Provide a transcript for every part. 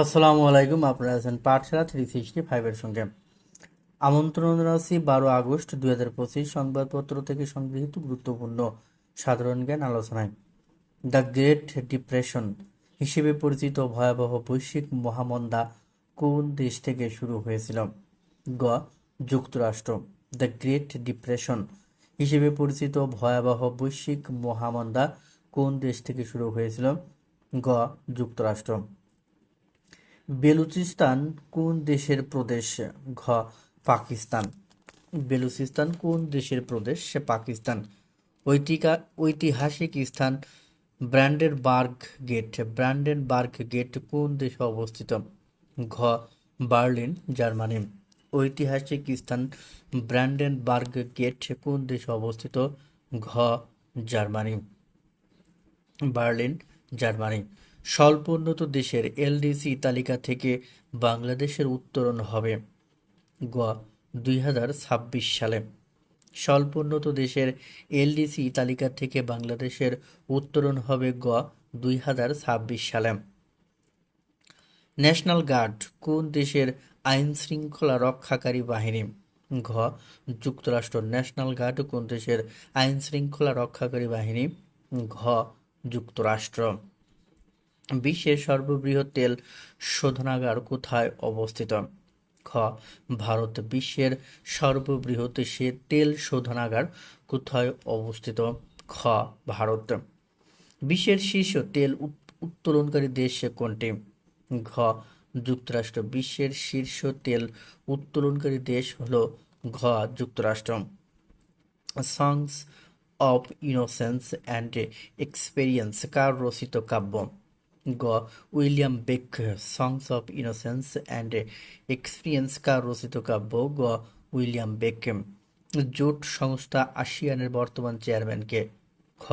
আসসালামু আলাইকুম, আপনারা আছেন পাঠশালা থ্রি সিক্সটি ফাইভের সঙ্গে। আমন্ত্রণ রাশি বারো আগস্ট দুই হাজার পঁচিশ, সংবাদপত্র থেকে সংগৃহীত গুরুত্বপূর্ণ সাধারণ জ্ঞান আলোচনায়। দ্য গ্রেট ডিপ্রেশন হিসেবে পরিচিত ভয়াবহ বৈশ্বিক মহামন্দা কোন দেশ থেকে শুরু হয়েছিল? গ, যুক্তরাষ্ট্র। দ্য গ্রেট ডিপ্রেশন হিসেবে পরিচিত ভয়াবহ বৈশ্বিক মহামন্দা কোন দেশ থেকে শুরু হয়েছিল? গ, যুক্তরাষ্ট্র। বেলুচিস্তান কোন দেশের প্রদেশ? ঘ, পাকিস্তান। বেলুচিস্তান কোন দেশের প্রদেশ? সে পাকিস্তান। ঐতিকা, ঐতিহাসিক স্থান ব্র্যান্ডেনবার্গ গেট। ব্র্যান্ডেনবার্গ গেট কোন দেশে অবস্থিত? ঘ, বার্লিন, জার্মানি। ঐতিহাসিক স্থান ব্র্যান্ডেনবার্গ গেট কোন দেশে অবস্থিত? ঘ, জার্মানি। Berlin, Germany. স্বল্পোন্নত দেশের এলডিসি তালিকা থেকে বাংলাদেশের উত্তরণ হবে গ দুই হাজার ছাব্বিশ সালে। স্বল্পোন্নত দেশের এলডিসি তালিকা থেকে বাংলাদেশের উত্তরণ হবে গ দুই হাজার ছাব্বিশ সালে। ন্যাশনাল গার্ড, কোন দেশের আইন শৃঙ্খলা রক্ষাকারী বাহিনী? ঘ যুক্তরাষ্ট্র ন্যাশনাল গার্ড, কোন দেশের আইন শৃঙ্খলা রক্ষাকারী বাহিনী? ঘ যুক্তরাষ্ট্র। বিশ্বের সর্ববৃহৎ তেল শোধনাগার কোথায় অবস্থিত? খ. ভারত বিশ্বের সর্ববৃহৎ সে তেল শোধনাগার কোথায় অবস্থিত? খ. ভারত বিশ্বের শীর্ষ তেল উত- উত্তোলনকারী দেশ কোনটি? ঘ. যুক্তরাষ্ট্র বিশ্বের শীর্ষ তেল উত্তোলনকারী দেশ হল ঘ. যুক্তরাষ্ট্র। Songs of innocence and experience কার রচিত কাব্য? গ, William Blake songs of innocence and experience কার রচিত কাব্য। গ, উইলিয়াম বেক জোট সংস্থা আসিয়ানের বর্তমান চেয়ারম্যানকে। খ,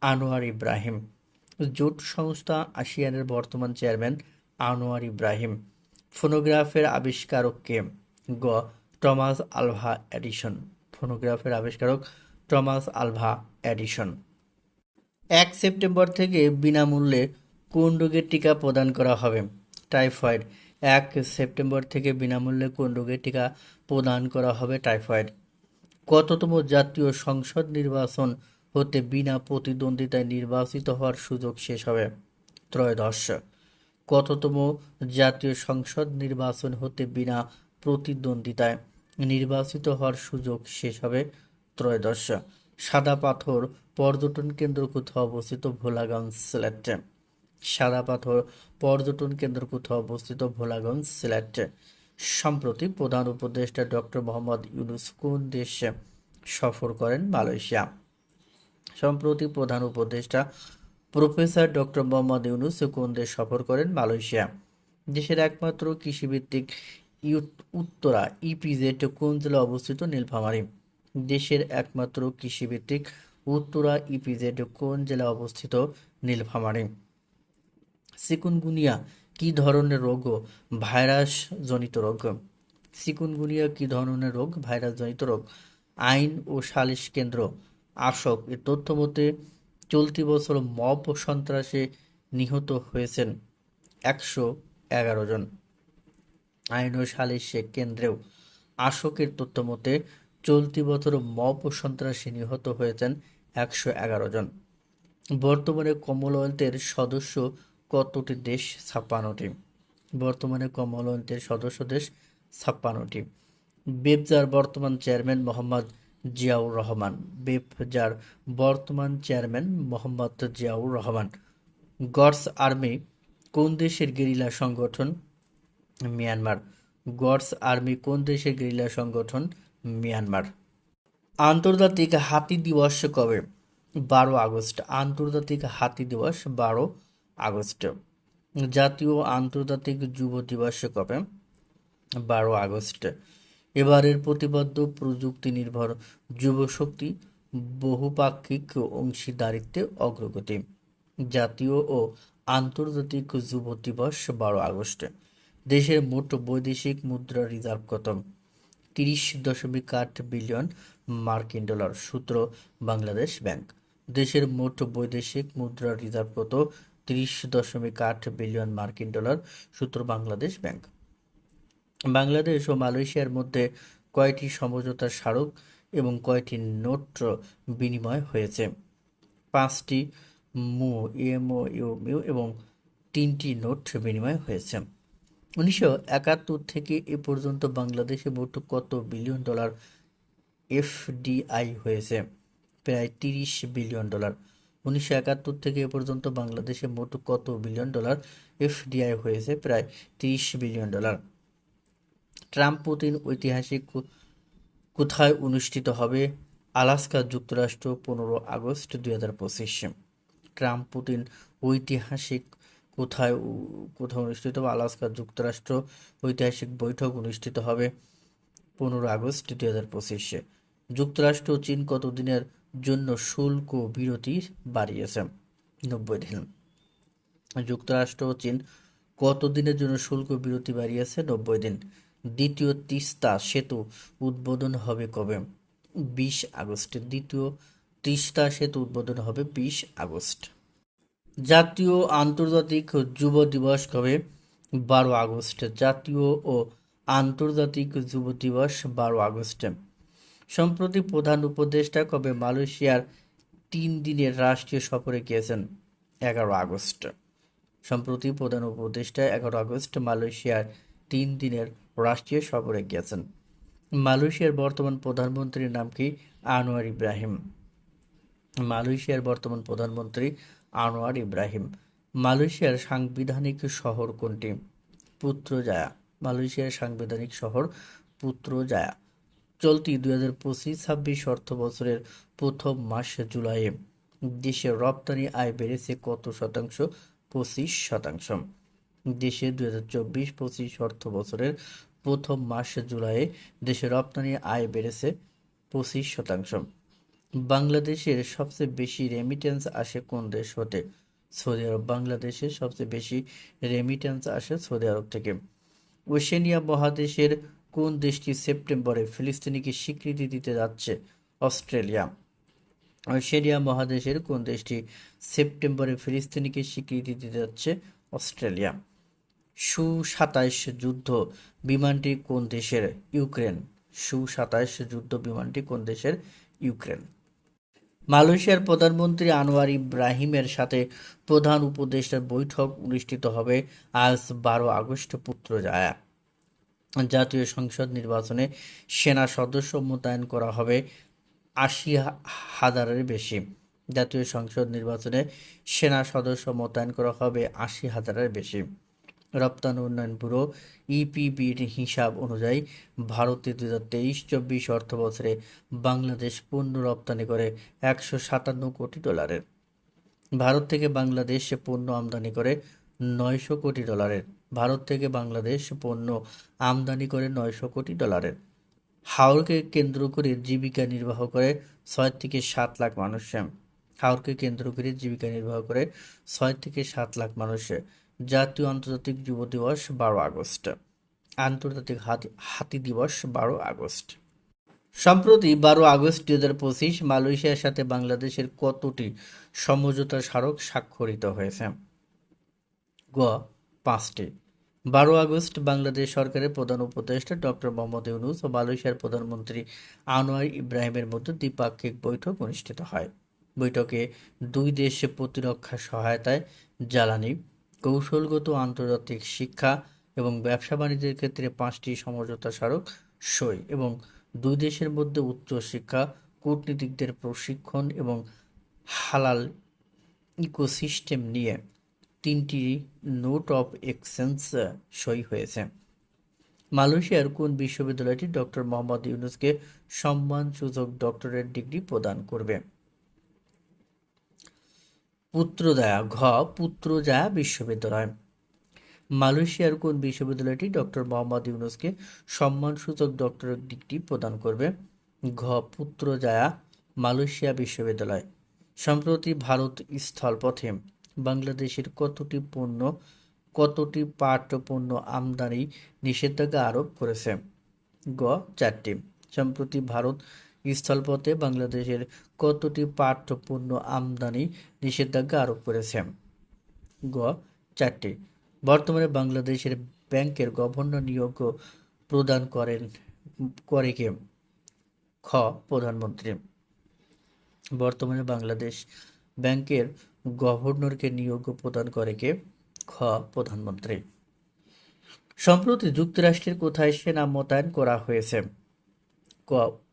আনোয়ার ইব্রাহিম, জোট সংস্থা আসিয়ানের বর্তমান চেয়ারম্যান আনোয়ার ইব্রাহিম। ফোনোগ্রাফের আবিষ্কারককে। গ, টমাস আলভা এডিশন ফোনোগ্রাফের আবিষ্কারক টমাস আলভা এডিশন এক সেপ্টেম্বর থেকে বিনামূল্যে কোন রোগের টিকা প্রদান করা হবে? টাইফয়েড। এক সেপ্টেম্বর থেকে বিনামূল্যে কোন রোগের টিকা প্রদান করা হবে টাইফয়েড? কততম জাতীয় সংসদ নির্বাচন হতে বিনা প্রতিদ্বন্দ্বিতায় নির্বাচিত হওয়ার সুযোগ শেষ হবে? ত্রয়োদশ। কততম জাতীয় সংসদ নির্বাচন হতে বিনা প্রতিদ্বন্দ্বিতায় নির্বাচিত হওয়ার সুযোগ শেষ হবে ত্রয়োদশ। সাদা পাথর পর্যটন কেন্দ্র কোথাও অবস্থিত? ভোলাগঞ্জ সিলেটে। সাদা পাথর পর্যটন কেন্দ্র কোথাও অবস্থিত ভোলাগঞ্জ সিলেট। সম্প্রতি প্রধান উপদেষ্টা ডক্টর মোহাম্মদ ইউনুস কোন দেশে সফর করেন? মালয়েশিয়া। সম্প্রতি প্রধান উপদেষ্টা প্রফেসর ডক্টর মোহাম্মদ ইউনুস কোন দেশ সফর করেন? মালয়েশিয়া। দেশের একমাত্র কৃষিভিত্তিক উত্তরা, ইপিজেড কোন জেলা অবস্থিত? নীলফামারী। দেশের একমাত্র কৃষিভিত্তিক উত্তরা, ইপিজেড কোন জেলা অবস্থিত? নীলফামারী। চিকুনগুনিয়া কি ধরনের রোগ? ভাইরাস জনিত রোগ। চিকুনগুনিয়া কি ধরনের রোগ? ভাইরাস জনিত রোগ। আইন ও সালিশ কেন্দ্র। আশক এর তথ্য মতে চলতি বছর মব সন্ত্রাসে নিহত হয়েছেন একশো এগারো জন। আইন ও সালিশ কেন্দ্রেও আশোকের তথ্য মতে চলতি বছর মব সন্ত্রাসী নিহত হয়েছেন একশো এগারো জন। বর্তমানে কমনওয়েলথের সদস্য কতটি দেশ, ছাপ্পান্নটি। বর্তমানে কমনওয়েলথের সদস্য দেশ, ছাপ্পান্নটি। বেবজার বর্তমান চেয়ারম্যান মোহাম্মদ জিয়াউর রহমান। বেবজার বর্তমান chairman Mohammad Ziaur Rahman. God's army, কোন দেশের গেরিলা সংগঠন? মিয়ানমার। গডস আর্মি, কোন দেশের গেরিলা সংগঠন? মিয়ানমার। আন্তর্জাতিক হাতি দিবস কবে? বারো আগস্ট। আন্তর্জাতিক হাতি দিবস, বারো আগস্ট। জাতীয় আন্তর্জাতিক যুব দিবস কবে? বারো আগস্ট। এবারের প্রতিবদ্ধ প্রযুক্তি নির্ভর যুবশক্তি বহুপাক্ষিক অংশীদারিত্বে অগ্রগতি। জাতীয় ও আন্তর্জাতিক যুব দিবস, বারো আগস্ট। দেশের মোট বৈদেশিক মুদ্রা রিজার্ভ কত? তিরিশ দশমিক আট বিলিয়ন মার্কিন ডলার, সূত্র বাংলাদেশ ব্যাংক। দেশের মোট বৈদেশিক মুদ্রা রিজার্ভ কত? তিরিশ দশমিক আট বিলিয়ন মার্কিন ডলার সূত্র বাংলাদেশ ব্যাংক। বাংলাদেশ ও মালয়েশিয়ার মধ্যে কয়টি সমঝোতার স্মারক এবং কয়টি নোট বিনিময় হয়েছে? পাঁচটি মু ইএমও ইউমিউ এবং তিনটি নোট বিনিময় হয়েছে। উনিশশো একাত্তর থেকে এ পর্যন্ত বাংলাদেশে মোট কত বিলিয়ন ডলার এফডিআই হয়েছে? প্রায় তিরিশ বিলিয়ন ডলার। উনিশশো একাত্তর থেকে এ পর্যন্ত বাংলাদেশে মোট কত বিলিয়ন ডলার এফডিআই হয়েছে? প্রায় তিরিশ বিলিয়ন ডলার। ট্রাম্প পুতিন ঐতিহাসিক কোথায় অনুষ্ঠিত হবে? আলাস্কা যুক্তরাষ্ট্র, পনেরো আগস্ট দুই হাজার পঁচিশ। ট্রাম্প পুতিন ঐতিহাসিক কোথায় কোথায় অনুষ্ঠিত হবে? আলাস্কা যুক্তরাষ্ট্র ঐতিহাসিক বৈঠক অনুষ্ঠিত হবে পনেরো আগস্ট দুই হাজার পঁচিশে। যুক্তরাষ্ট্র চীন কতদিনের শুল্ক বিরতি বাড়িয়েছে। নব্বই দিন। যুক্তরাষ্ট্র ও চীন কতদিনের জন্য শুল্ক বিরতি বাড়িয়েছে? নব্বই দিন। দ্বিতীয় তিস্তা সেতু উদ্বোধন হবে কবে? বিশ আগস্টে। দ্বিতীয় তিস্তা সেতু উদ্বোধন হবে বিশ আগস্ট। জাতীয় আন্তর্জাতিক যুব দিবস কবে? বারো আগস্ট। জাতীয় ও আন্তর্জাতিক যুব দিবস বারো আগস্টে। সম্প্রতি প্রধান উপদেষ্টা কবে মালয়েশিয়ার তিন দিনের রাষ্ট্রীয় সফরে গিয়েছেন? এগারো আগস্ট। সম্প্রতি প্রধান উপদেষ্টা এগারো আগস্ট মালয়েশিয়ার তিন দিনের রাষ্ট্রীয় সফরে গিয়েছেন। মালয়েশিয়ার বর্তমান প্রধানমন্ত্রীর নাম কি? আনোয়ার ইব্রাহিম। মালয়েশিয়ার বর্তমান প্রধানমন্ত্রী আনোয়ার ইব্রাহিম। মালয়েশিয়ার সাংবিধানিক শহর কোনটি? পুত্রজায়া। মালয়েশিয়ার সাংবিধানিক শহর পুত্রজায়া। চলতি দুই হাজার পঁচিশ ছাব্বিশ অর্থ বছরের প্রথম মাস জুলাইয়ে দেশের রপ্তানি আয় বেড়েছে কত শতাংশ? পঁচিশ শতাংশ। দেশে দুই হাজার চব্বিশ পঁচিশ অর্থ বছরের প্রথম মাস জুলাইয়ে দেশের রপ্তানি আয় বেড়েছে পঁচিশ শতাংশ। বাংলাদেশের সবচেয়ে বেশি রেমিটেন্স আসে কোন দেশ হতে? সৌদি আরব বাংলাদেশের সবচেয়ে বেশি রেমিটেন্স আসে সৌদি আরব থেকে। ওশেনিয়া মহাদেশের কোন দেশটি সেপ্টেম্বরে ফিলিস্তিনিকে স্বীকৃতি দিতে যাচ্ছে? অস্ট্রেলিয়া। ওশেনিয়া মহাদেশের কোন দেশটি সেপ্টেম্বরে ফিলিস্তিনিকে স্বীকৃতি দিতে যাচ্ছে? অস্ট্রেলিয়া। সু সাতাইশ যুদ্ধ বিমানটি কোন দেশের? ইউক্রেন। সু সাতাইশ যুদ্ধ বিমানটি কোন দেশের? ইউক্রেন। মালয়েশিয়ার প্রধানমন্ত্রী আনোয়ার ইব্রাহিমের সাথে প্রধান উপদেষ্টার বৈঠক অনুষ্ঠিত হবে আজ বারো আগস্ট পুত্রজায়া। জাতীয় সংসদ নির্বাচনে সেনা সদস্য মোতায়েন করা হবে আশি হাজারের বেশি। জাতীয় সংসদ নির্বাচনে সেনা সদস্য মোতায়েন করা হবে আশি হাজারের বেশি। রপ্তানি উন্নয়ন ব্যুরো ইপিবির হিসাব অনুযায়ী ভারতে দু হাজার তেইশ চব্বিশ অর্থ বছরে বাংলাদেশ পণ্য রপ্তানি করে একশো সাতান্ন কোটি ডলারের। ভারত থেকে বাংলাদেশ পণ্য আমদানি করে নয়শো কোটি ডলারের। ভারত থেকে বাংলাদেশ পণ্য আমদানি করে নয়শো কোটি ডলারের। হাওড়কে কেন্দ্র করে জীবিকা নির্বাহ করে ছয় থেকে সাত লাখ মানুষ। হাওড়কে কেন্দ্র করে জীবিকা নির্বাহ করে ছয় থেকে সাত লাখ মানুষ। জাতীয় আন্তর্জাতিক যুব দিবস বারো আগস্ট। আন্তর্জাতিক হাতি হাতি দিবস বারো আগস্ট। সম্প্রতি বারো আগস্ট দুই হাজার পঁচিশ মালয়েশিয়ার সাথে বাংলাদেশের কতটি সমঝোতা স্মারক স্বাক্ষরিত হয়েছে? গ পাঁচটি। বারো আগস্ট বাংলাদেশ সরকারের প্রধান উপদেষ্টা ডক্টর মোহাম্মদ ইউনুস ও মালয়েশিয়ার প্রধানমন্ত্রী আনোয়ার ইব্রাহিমের মধ্যে দ্বিপাক্ষিক বৈঠক অনুষ্ঠিত হয়। বৈঠকে দুই দেশে প্রতিরক্ষা সহায়তায় জ্বালানি, কৌশলগত আন্তর্জাতিক শিক্ষা এবং ব্যবসা বাণিজ্যের ক্ষেত্রে পাঁচটি সমঝোতা স্মারক, সই এবং দুই দেশের মধ্যে উচ্চ শিক্ষা, কূটনীতিকদের প্রশিক্ষণ এবং হালাল ইকোসিস্টেম নিয়ে তিনটি নোট অফ এক্সচেঞ্জ সই হয়েছে। মালয়েশিয়ার কোন বিশ্ববিদ্যালয়টি ডক্টর মোহাম্মদ ইউনুসকে সম্মানসূচক ডক্টরেট ডিগ্রি প্রদান করবে? পুত্রদয়া, ঘ পুত্রজায়া বিশ্ববিদ্যালয়। মালয়েশিয়ার কোন বিশ্ববিদ্যালয়টি ডক্টর মোহাম্মদ ইউনুসকে সম্মানসূচক ডক্টরেট ডিগ্রি প্রদান করবে? ঘ পুত্রজায়া মালয়েশিয়া বিশ্ববিদ্যালয়। সম্প্রতি ভারত স্থলপথে বাংলাদেশের কতটি পণ্য, কতটি পাট পণ্য আমদানি নিষেধাজ্ঞা আরোপ করেছে? গ, চারটি। সম্প্রতি ভারত স্থলপথে বাংলাদেশের কতটি পাট পণ্য আমদানি নিষেধাজ্ঞা আরোপ করেছে? গ, চারটি। বর্তমানে বাংলাদেশের ব্যাংকের গভর্নর নিয়োগ প্রদান করেন, করে কে? খ, প্রধানমন্ত্রী। বর্তমানে বাংলাদেশ ব্যাংকের গভর্নরকে নিয়োগ প্রদান করে কে? খ, প্রধানমন্ত্রী। সম্প্রতি যুক্তরাষ্ট্রের কোথায় সেনা মোতায়েন করা হয়েছে? ক,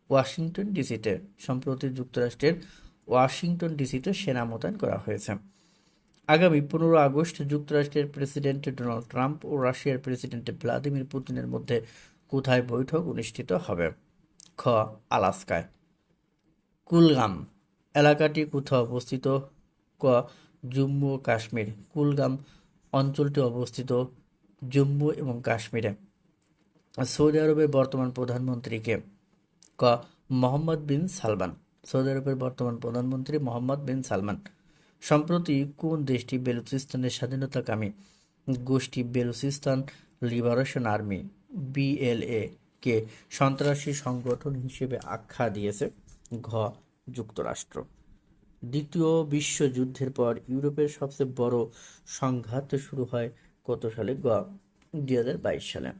ওয়াশিংটন ডিসিতে। সম্প্রতি যুক্তরাষ্ট্রের ওয়াশিংটন ডিসিতে সেনা মোতায়েন করা হয়েছে। আগামী পনেরো আগস্ট যুক্তরাষ্ট্রের প্রেসিডেন্ট ডোনাল্ড ট্রাম্প ও রাশিয়ার প্রেসিডেন্ট ভ্লাদিমির পুতিনের মধ্যে কোথায় বৈঠক অনুষ্ঠিত হবে? খ, আলাস্কায়। কুলগাম, এলাকাটি কোথাও অবস্থিত? ক জম্মু ও কাশ্মীর, কুলগাম অঞ্চলটি অবস্থিত জম্মু এবং কাশ্মীরে। সৌদি আরবের বর্তমান প্রধানমন্ত্রীকে ক, মোহাম্মদ বিন সালমান। সৌদি আরবের বর্তমান প্রধানমন্ত্রী মোহাম্মদ বিন সালমান। সম্প্রতি কোন দেশটি বেলুচিস্তানের স্বাধীনতাকামী গোষ্ঠী বেলুচিস্তান লিবারেশন আর্মি, বিএলএ, কে সন্ত্রাসী সংগঠন হিসেবে আখ্যা দিয়েছে? ঘ, যুক্তরাষ্ট্র। দ্বিতীয় বিশ্বযুদ্ধের পর ইউরোপের সবচেয়ে বড় সংঘাত শুরু হয় কত সালে? গ। দুই হাজার বাইশ সালে।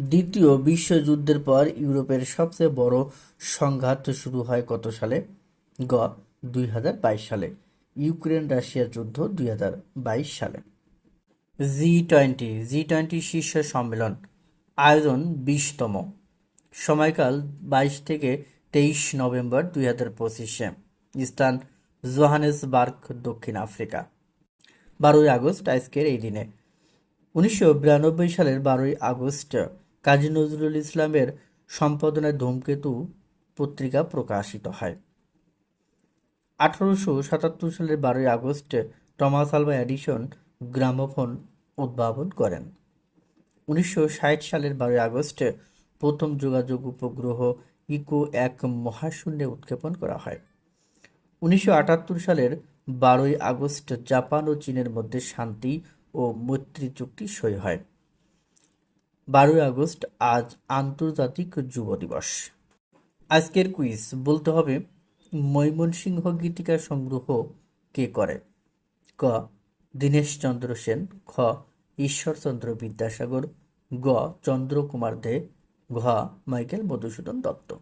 দ্বিতীয় বিশ্বযুদ্ধের পর ইউরোপের সবচেয়ে বড় সংঘাত শুরু হয় কত সালে? গ। দুই হাজার বাইশ সালে। ইউক্রেন রাশিয়া যুদ্ধ দুই হাজার বাইশ সালে। জি টোয়েন্টি। জি টোয়েন্টি শীর্ষ সম্মেলন। আয়োজন বিশতম। সময়কাল বাইশ থেকে তেইশ নভেম্বর দুই হাজার পঁচিশে। স্থান জোহানেসবার্গ, দক্ষিণ আফ্রিকা। বারোই আগস্ট, আজকের এই দিনে। উনিশশো বিরানব্বই সালের বারোই আগস্ট, কাজী নজরুল ইসলামের সম্পাদনায় ধূমকেতু পত্রিকা প্রকাশিত হয়। আঠারোশো সাতাত্তর সালের বারোই August, Thomas Alva Edison gramophone উদ্ভাবন করেন। উনিশশো ষাট সালের বারোই আগস্ট, প্রথম যোগাযোগ উপগ্রহ ইকো এক মহাশূন্যে উৎক্ষেপণ করা হয়। উনিশশো আটাত্তর সালের বারোই আগস্ট জাপান ও চীনের মধ্যে শান্তি ও মৈত্রী চুক্তি সই হয়। বারোই আগস্ট আজ আন্তর্জাতিক যুব দিবস। আজকের কুইজ, বলতে হবে ময়মনসিংহ গীতিকা সংগ্রহ কে করে? ক, দীনেশচন্দ্র সেন। খ, ঈশ্বরচন্দ্র বিদ্যাসাগর। গ, চন্দ্রকুমার দে। ঘ, মাইকেল মধুসূদন দত্ত।